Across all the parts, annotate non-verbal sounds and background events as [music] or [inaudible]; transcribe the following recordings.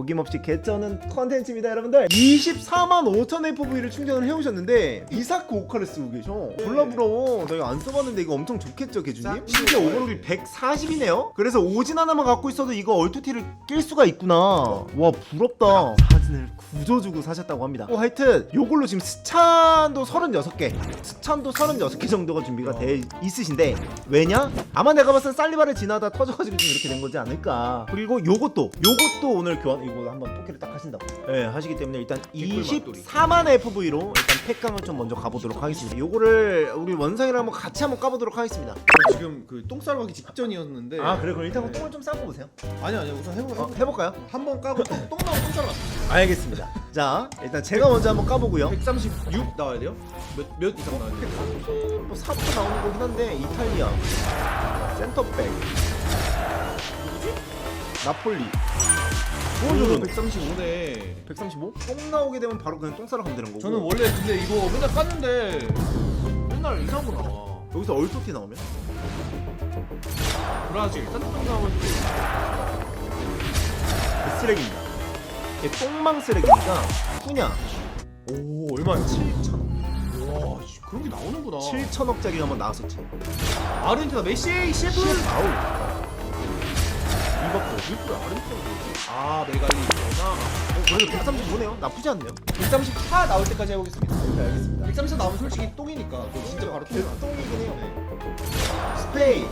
어김없이 개쩌는 컨텐츠입니다 여러분들. 24만 5천 FV를 충전을 해오셨는데 이사크 오카를 쓰고 계셔. 졸라 부러워. 나 이거 안 써봤는데 이거 엄청 좋겠죠 개주님? 심지어 오버로드 140이네요? 그래서 오진 하나만 갖고 있어도 이거 얼토티를 낄 수가 있구나. 와 부럽다 사진을 구조주고 사셨다고 합니다. 어, 하여튼 요걸로 지금 스찬도 36개 스찬도 36개 정도가 준비가 돼 있으신데 왜냐? 아마 내가 봤을 때 살리바를 지나다 터져가지고 지금 이렇게 된 거지 않을까. 그리고 요것도 요것도 오늘 교환 이거 한번 포켓을 딱 하신다고. 네 하시기 때문에 일단 개꿀 맛돌이. 24만 FV로 일단 팩강을 좀 먼저 가보도록 하겠습니다. 요거를 우리 원상이랑 한번 같이 한번 까보도록 하겠습니다. 지금 그 똥 싸러 가기 직전이었는데. 아 그래? 그럼 일단 한번 똥을 좀 싸고 보세요. 아니 아니 우선 해보 어, 해보 해볼까요? 한번 까고 똥, 똥 싸러 가 알겠습니다 자 일단 제가 먼저 한번 까보고요 136 나와야 돼요? 몇, 몇 이상 나와야 돼요? 뭐 4부터 나오는 거긴 한데 이탈리아 센터백 누구지? 나폴리 오, 좋은 135네 135? 똥 나오게 되면 바로 그냥 똥 싸러 가면 되는 거고 저는 원래 근데 이거 맨날 깠는데 맨날 이상한 거 나와 여기서 얼토티 나오면? 브라질 딴똥 나오면 그 쓰레기입니다 이게 똥망 쓰레기니까 푸냐? 오 얼마야? 7천 와 씨, 그런 게 나오는구나. 7천억짜리 한번 나왔었지. 아르헨티나 메시 셰프? 아우. 이박도 일부러 아르헨티나 뭐지? 아 메갈리구나. 어, 그래도 135네요. 나쁘지 않네요. 134 나올 때까지 해보겠습니다. 네 알겠습니다. 134 나오면 솔직히 똥이니까 그거 진짜 바로 똥 계속 똥이긴 해요. 네. 스페인.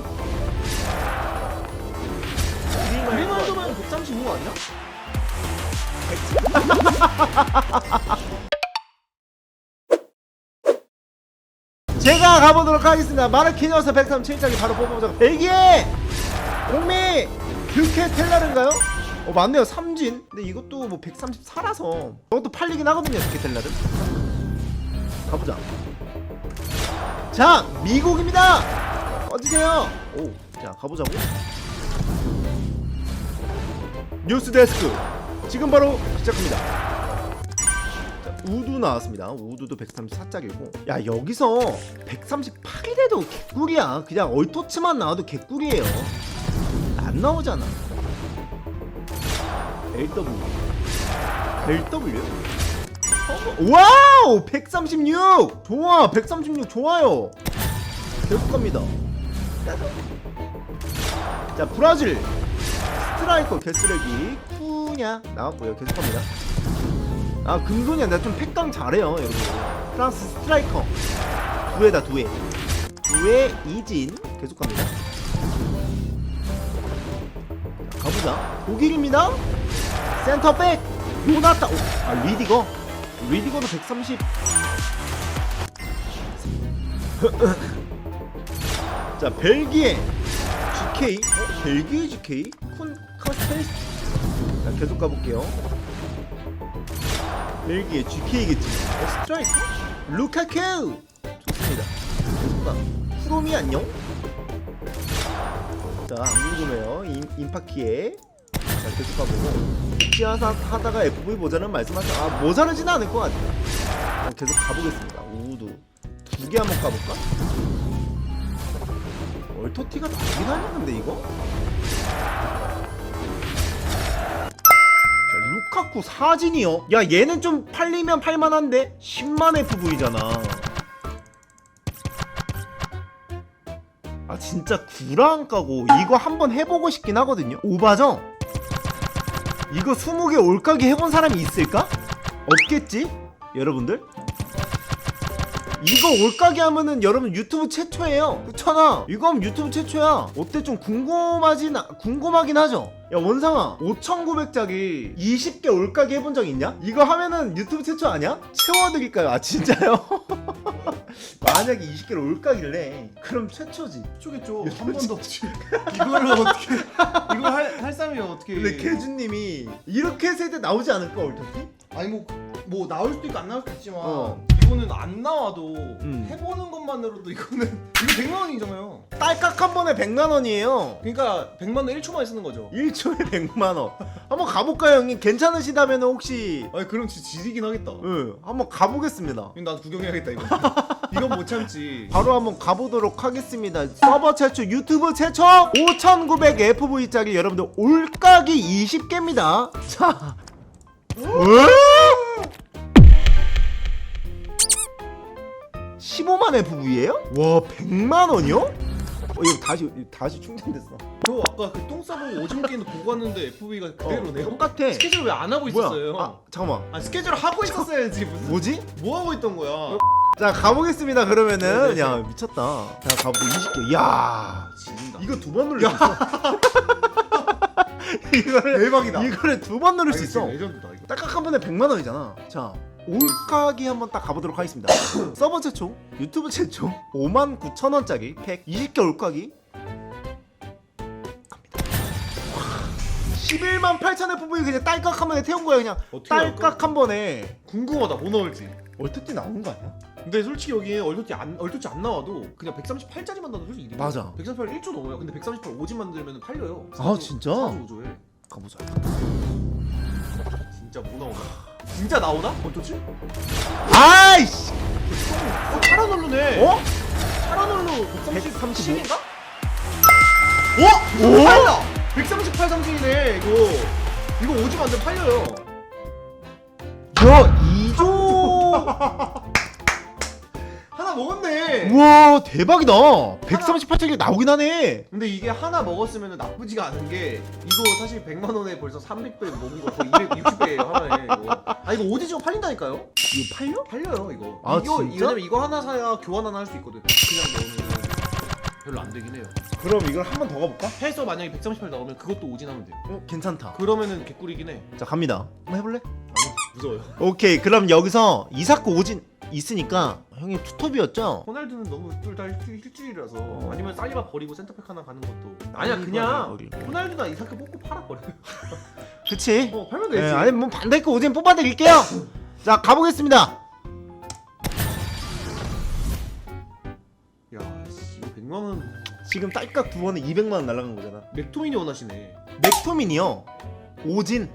우리나라도면 135 아니야? [laughs] 제가 가보도록 하겠습니다. 마르키니어스 137장이 바로 뽑아보자. 벨기에 공미 듀케텔라른가요? 어 맞네요. 삼진. 근데 이것도 뭐 134라서 저것도 팔리긴 하거든요. 듀케텔라른. 가보자. 자 미국입니다. 꺼지세요. 오, 자 가보자고. 뉴스 데스크 지금 바로 시작합니다. 자, 우두 나왔습니다. 우두도 134짝이고. 야, 여기서 138이 돼도 개꿀이야. 그냥 얼토츠만 나와도 개꿀이에요. 안 나오잖아. LW. LW? 어, 와우! 136! 좋아! 136 좋아요! 계속 갑니다. 자, 브라질. 스트라이커 개쓰레기. 쿠냐. 나왔고요. 계속 갑니다. 아 금손이야. 내가 좀 팩강 잘해요 여러분. 프랑스 스트라이커. 두에다 두에. 두에 이진. 계속 갑니다. 자, 가보자. 독일입니다. 센터백. 요나타. 오, 아 리디거. 리디거도 130 [laughs] 자 벨기에. GK. 어? 벨기에 GK 쿤 카스텔스 자 계속 가볼게요 벨기에 GK겠지. 어, 스트라이커? 루카쿠! 좋습니다. 계속 가. 프롬이 안녕? 자, 안 궁금해요. 임, 임파키에. 자, 계속 가보고. 시아사 하다가 FV 모자란 말씀하죠. 아, 모자르지는 않을 것 같아요. 자, 계속 가보겠습니다. 우두. 두 개 한번 가볼까? 얼토티가 나긴 하겠는데, 이거? 자, 루카쿠 사진이요? 야 얘는 좀 팔리면 팔만한데 10만 FV잖아 아 진짜 안 까고 이거 한번 해보고 싶긴 하거든요 오바죠? 이거 20개 올가기 해본 사람이 있을까? 없겠지? 여러분들? 이거 올가기 하면은 여러분 유튜브 최초예요 그렇잖아 이거 하면 유튜브 최초야 어때 좀 궁금하진 아- 궁금하긴 하죠 야 원상아 5900짜리 20개 올가기 해본 적 있냐? 이거 하면은 유튜브 최초 아니야? 채워드릴까요? 아 진짜요? [laughs] 만약에 20개를 올가기를 해 그럼 최초지 쪼겠죠 한 번도 이거를 어떻게 이걸 할, 할 사람이 어떻게 근데 개주님이 이렇게 했을 때 나오지 않을까 얼토티? 아니 뭐, 뭐 나올 수도 있고 안 나올 수도 있지만 어. 이거는 안 나와도 음. 해보는 것만으로도 이거는 [laughs] 이거 100만 원이잖아요 딸깍 한 번에 100만 원이에요 그러니까 100만 원 1초만에 쓰는 거죠 1초에 100만 원 한번 가볼까요 형님? 괜찮으시다면 혹시 아니 그럼 진짜 지리긴 하겠다 응, 한번 가보겠습니다. 이거 난 구경해야겠다 이거 [laughs] 이건 못 참지. 바로 한번 가보도록 하겠습니다. 서버 최초, 유튜브 최초 5900 FV짜리 여러분들 올가기 20개입니다. 자. 왜? 15만 FV예요? 와, 100만 원이요? 어, 이거 다시 다시 충전됐어. 저 아까 그 똥 싸보고 오징어 게임도 보고 왔는데 FV가 그대로네요. 똑같아. 스케줄 왜 안 하고 있었어요? 뭐야? 아, 잠깐만. 아 스케줄 하고 있었어야지 무슨 뭐지? 뭐 하고 있던 거야? 자, 가보겠습니다. 그러면은 네네. 야, 미쳤다. 자, 가보고 20개. 야. 진다. 이거 두 번 누를 수 있어. 이거를 대박이다. 이거를 두 번 누를 수 있어. 레전드다 이거. 딱딱 한 번에 100만 원이잖아. 자, 올가기 한번 딱 가보도록 하겠습니다. [coughs] 서버 최초, 유튜브 최초 5만 9천 원짜리 팩 20개 올가기 갑니다. 11만 8천 FV 그냥 딸깍 한 번에 태운 거야 그냥 어떻게 딸깍 한 번에 궁금하다 뭐 넣을지. 얼토띠 나온 거 아니야? 근데 솔직히 여기 얼토치 안 얼토치 안 나와도 그냥 138짜리만 넣어도 솔직히 이득이야. 맞아. 138 1조 넘어요. 근데 138 오지 만들면 팔려요. 아, 진짜? 4조 가보자. 진짜 뭐 나오나? 진짜 나오나? 얼토치? 아이씨. 어 차라놀루네. 어? 차라놀루 135? 137인가? 오? 오? 팔려! 138 상승이네 이거. 이거 오지 만들면 팔려요. 야 2조. [laughs] 하나 먹었네. 우와 대박이다. 138짜리 나오긴 하네. 근데 이게 하나 먹었으면 나쁘지가 않은 게 이거 사실 100만 원에 벌써 300배 먹은 거 거의 260배예요 하나에 이거. 아 이거 오디지가 팔린다니까요? 이거 팔려? 팔려요 이거. 아, 이거 진짜? 왜냐면 이거 하나 사야 교환 하나 할 수 있거든. 그냥 넣으면 별로 안 되긴 해요. 그럼 이걸 한 번 더 가볼까? 해서 만약에 138 나오면 그것도 오진하면 돼요. 어 괜찮다. 그러면은 개꿀이긴 해. 자 갑니다. 한번 해볼래? 아니 무서워요. 오케이 그럼 여기서 이사코 오진 있으니까 형이 투톱이었죠? 호날두는 너무 둘다 일주일 이라서 어. 아니면 살리바 버리고 센터백 하나 가는 것도 아니야 살리바를 그냥 버리고. 호날두나 이사크 뽑고 팔아 버려. [laughs] 그치? 어 팔면 되지. 예, 아니 뭐 반대거 오진 뽑아드릴게요. 자 가보겠습니다. 야, 씨, 이거 100만 원 지금 딸깍 두 번에 200만 원 날라간 거잖아. 맥토민이 원하시네. 맥토민이요. 오진.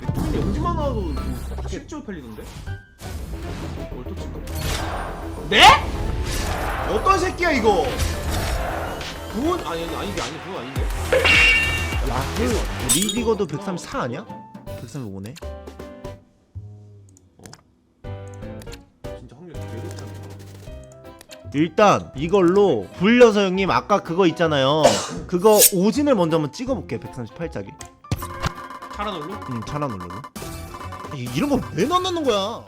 맥토민이 영지만 나와도 뭐 실제로 팔리던데? 월토친가? 네? 어떤 새끼야 이거? 그건 아니 아니 아니 이게 아니 그건 아닌데? 라그 리디거도 134 아니야? 135네. 진짜 확률 되게 높잖아. 일단 이걸로 불려서 형님 아까 그거 있잖아요. 그거 오진을 먼저 한번 찍어볼게 138짜리. 차라놀로? 음 차라놀로. 이런 거 왜 넣는 거야?